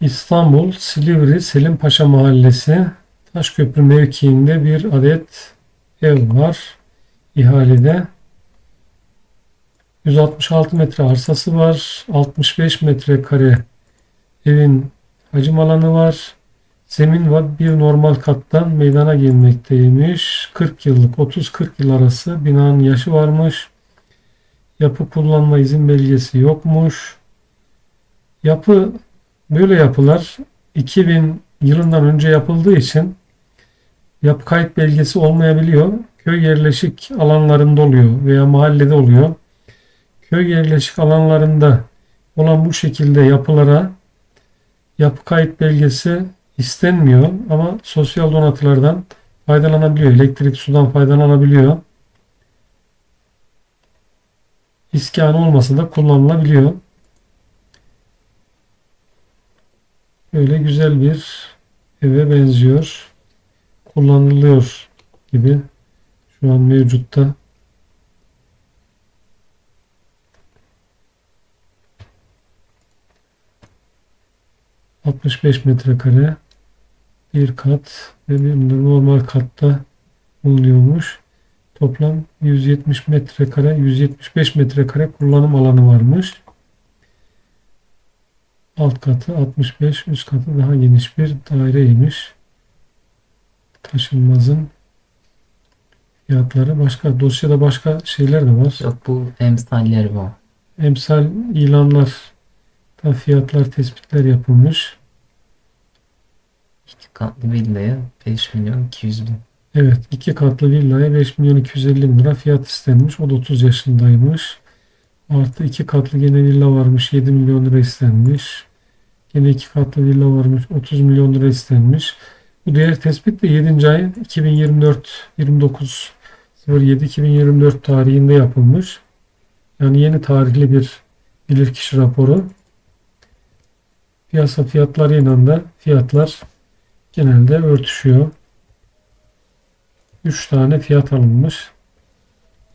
İstanbul, Silivri, Selimpaşa Mahallesi, Taşköprü mevkiinde bir adet ev var ihalede. 166 metre arsası var. 65 metrekare evin hacim alanı var. Zemin var. Bir normal kattan meydana gelmekteymiş. 40 yıllık 30-40 yıl arası binanın yaşı varmış. Yapı kullanma izin belgesi yokmuş. Yapı böyle yapılar 2000 yılından önce yapıldığı için yapı kayıt belgesi olmayabiliyor. Köy yerleşik alanlarında oluyor veya mahallede oluyor. Köy yerleşik alanlarında olan bu şekilde yapılara yapı kayıt belgesi istenmiyor ama sosyal donatılardan faydalanabiliyor. Elektrik, sudan faydalanabiliyor. İskan olmasa da kullanılabiliyor. Böyle güzel bir eve benziyor. Kullanılıyor gibi şu an mevcutta. ...65 metrekare bir kat ve bir normal katta bulunuyormuş. Toplam 170 metrekare, 175 metrekare kullanım alanı varmış. Alt katı 65, üst katı daha geniş bir daireymiş. Taşınmazın fiyatları başka dosyada başka şeyler de var. Yok bu emsalleri bu. Emsal ilanlar da fiyatlar tespitler yapılmış. İki katlı villaya 5 milyon 200 bin. Evet iki katlı villaya 5 milyon 250 bin lira fiyat istenmiş. O da 30 yaşındaymış. Artı iki katlı gene villa varmış 7 milyon lira istenmiş. Gene iki katlı villa varmış 30 milyon lira istenmiş. Bu değer tespit de 7. ay 2024 29 07 2024 tarihinde yapılmış. Yani yeni tarihli bir bilirkişi raporu. Piyasa fiyatlarıyla da fiyatlar genelde örtüşüyor. 3 tane fiyat alınmış.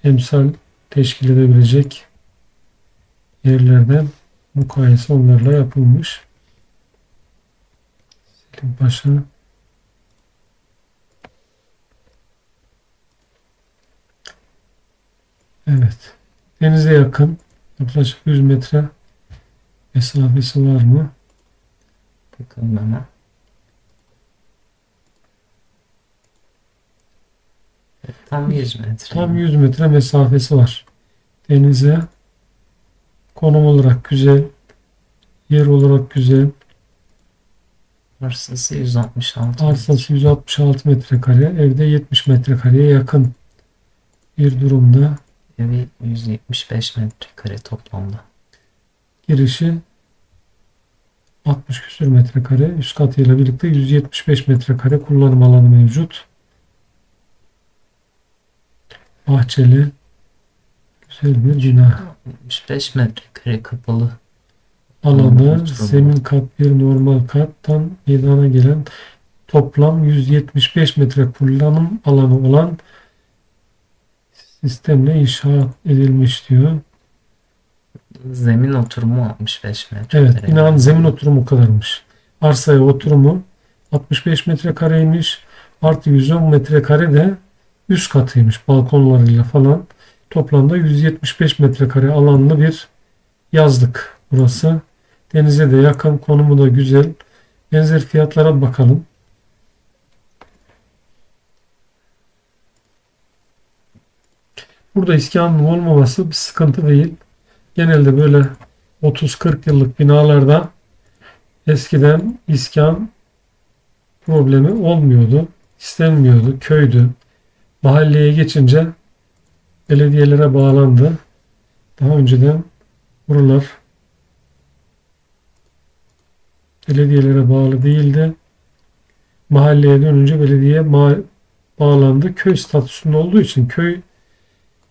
Emsal teşkil edebilecek yerlerden mukayese onlarla yapılmış. Selim Paşa Evet. Denize yakın. Yaklaşık 100 metre mesafesi var mı? Bakalım. Evet, Tam 100 metre. Tam 100 metre mesafesi var. Denize konum olarak güzel, yer olarak güzel. Arsası 166 Arsası 166 metrekare, evde 70 metrekareye yakın bir durumda. Evi 175 metrekare toplamda. Girişi 60 küsür metrekare, üst katıyla birlikte 175 metrekare kullanım alanı mevcut. Bahçeli, bir bina. 75 metrekare kapalı. alanı zemin kat bir normal kattan meydana gelen toplam 175 metre kullanım alanı olan sistemle inşa edilmiş diyor. Zemin oturumu 65 metrekare. Evet binanın zemin oturumu kadarmış. Arsaya oturumu 65 metrekareymiş. Artı 110 metrekare de üst katıymış balkonlarıyla falan. Toplamda 175 metrekare alanlı bir yazlık burası. Denize de yakın, konumu da güzel. Benzer fiyatlara bakalım. Burada iskanın olmaması bir sıkıntı değil. Genelde böyle 30-40 yıllık binalarda eskiden iskan problemi olmuyordu. istenmiyordu. Köydü. Mahalleye geçince belediyelere bağlandı. Daha önceden buralar belediyelere bağlı değildi. Mahalleye dönünce belediye bağlandı. Köy statüsünde olduğu için köy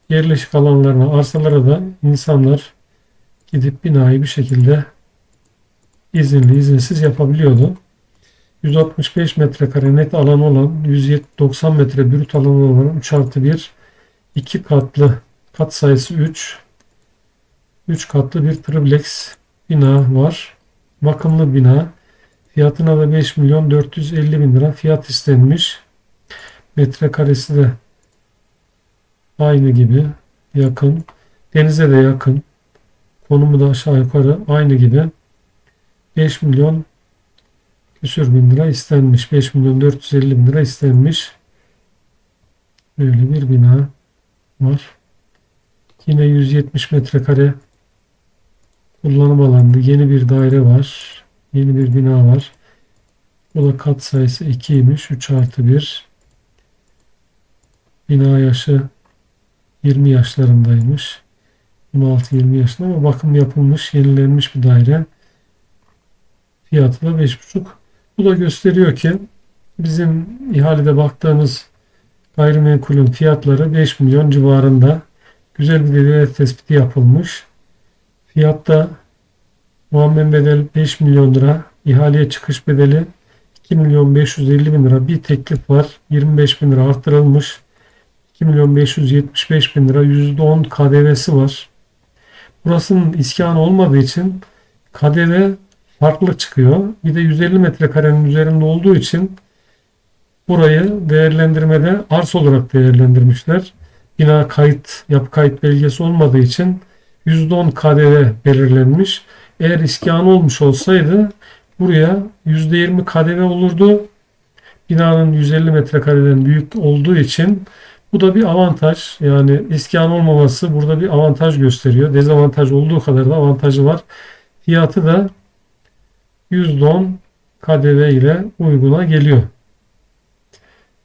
yerleşik alanlarına, arsalara da insanlar gidip binayı bir şekilde izinli, izinsiz yapabiliyordu. 165 metrekare net alan olan, 190 metre brüt alan olan 3 artı 1, 2 katlı, kat sayısı 3, 3 katlı bir triplex bina var. Bakımlı bina. Fiyatına da 5 milyon 450 bin lira fiyat istenmiş. Metrekaresi de aynı gibi yakın. Denize de yakın. Konumu da aşağı yukarı aynı gibi. 5 milyon küsür bin lira istenmiş. 5 milyon 450 bin lira istenmiş. Böyle bir bina var. Yine 170 metrekare kullanım alanı. Yeni bir daire var. Yeni bir bina var. Bu da kat sayısı 2'ymiş. 3 artı 1. Bina yaşı 20 yaşlarındaymış. 16-20 yaşında ama bakım yapılmış, yenilenmiş bir daire. Fiyatı da 5,5. Bu da gösteriyor ki bizim ihalede baktığımız gayrimenkulün fiyatları 5 milyon civarında. Güzel bir değer tespiti yapılmış. Fiyatta muammen bedel 5 milyon lira. İhaleye çıkış bedeli 2 milyon 550 bin lira. Bir teklif var. 25 bin lira arttırılmış. 2 milyon 575 bin lira. %10 KDV'si var. Burasının iskanı olmadığı için KDV farklı çıkıyor. Bir de 150 metrekarenin üzerinde olduğu için burayı değerlendirmede arsa olarak değerlendirmişler. Bina kayıt, yapı kayıt belgesi olmadığı için %10 KDV belirlenmiş. Eğer iskan olmuş olsaydı buraya %20 KDV olurdu. Binanın 150 metrekareden büyük olduğu için bu da bir avantaj. Yani iskan olmaması burada bir avantaj gösteriyor. Dezavantaj olduğu kadar da avantajı var. Fiyatı da %10 KDV ile uyguna geliyor.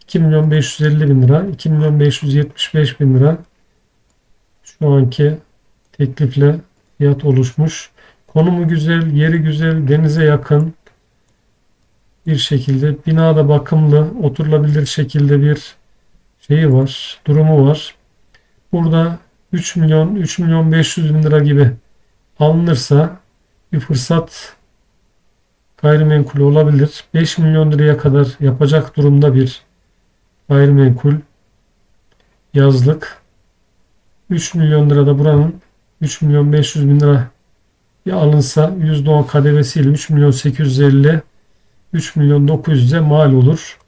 2 milyon 550 bin lira, 2 milyon 575 bin lira şu anki teklifle fiyat oluşmuş. Konumu güzel, yeri güzel, denize yakın bir şekilde binada bakımlı, oturulabilir şekilde bir şeyi var, durumu var. Burada 3 milyon, 3 milyon 500 bin lira gibi alınırsa bir fırsat gayrimenkul olabilir. 5 milyon liraya kadar yapacak durumda bir gayrimenkul yazlık. 3 milyon lira da buranın 3 milyon 500 bin lira ya alınsa %10 KDV'siyle 3 milyon 850 3 milyon 900'e mal olur.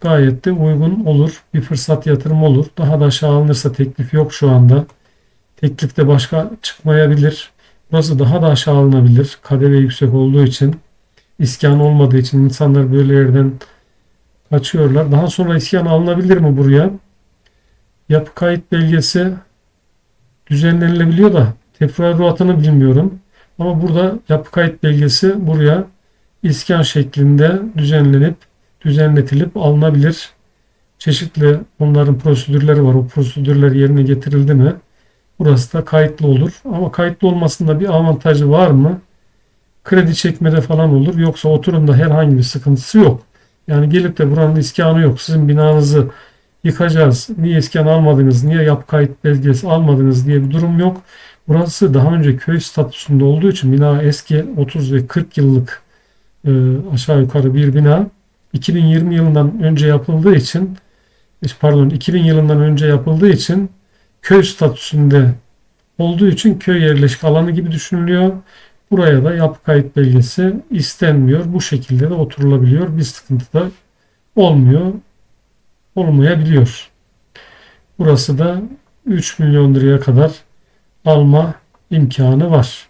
Gayet de uygun olur. Bir fırsat yatırım olur. Daha da aşağı alınırsa teklif yok şu anda. Teklifte başka çıkmayabilir. Burası daha da aşağı alınabilir. KDV yüksek olduğu için. iskan olmadığı için insanlar böyle yerden kaçıyorlar. Daha sonra iskan alınabilir mi buraya? Yapı kayıt belgesi düzenlenilebiliyor da teferruatını bilmiyorum. Ama burada yapı kayıt belgesi buraya iskan şeklinde düzenlenip düzenletilip alınabilir. Çeşitli onların prosedürleri var. O prosedürler yerine getirildi mi burası da kayıtlı olur. Ama kayıtlı olmasında bir avantajı var mı? Kredi çekmede falan olur. Yoksa oturumda herhangi bir sıkıntısı yok. Yani gelip de buranın iskanı yok. Sizin binanızı yıkacağız. Niye iskan almadınız? Niye yapı kayıt belgesi almadınız diye bir durum yok. Burası daha önce köy statüsünde olduğu için bina eski 30 ve 40 yıllık e, aşağı yukarı bir bina. 2020 yılından önce yapıldığı için pardon 2000 yılından önce yapıldığı için köy statüsünde olduğu için köy yerleşik alanı gibi düşünülüyor. Buraya da yapı kayıt belgesi istenmiyor. Bu şekilde de oturulabiliyor. Bir sıkıntı da olmuyor. Olmayabiliyor. Burası da 3 milyon liraya kadar alma imkanı var.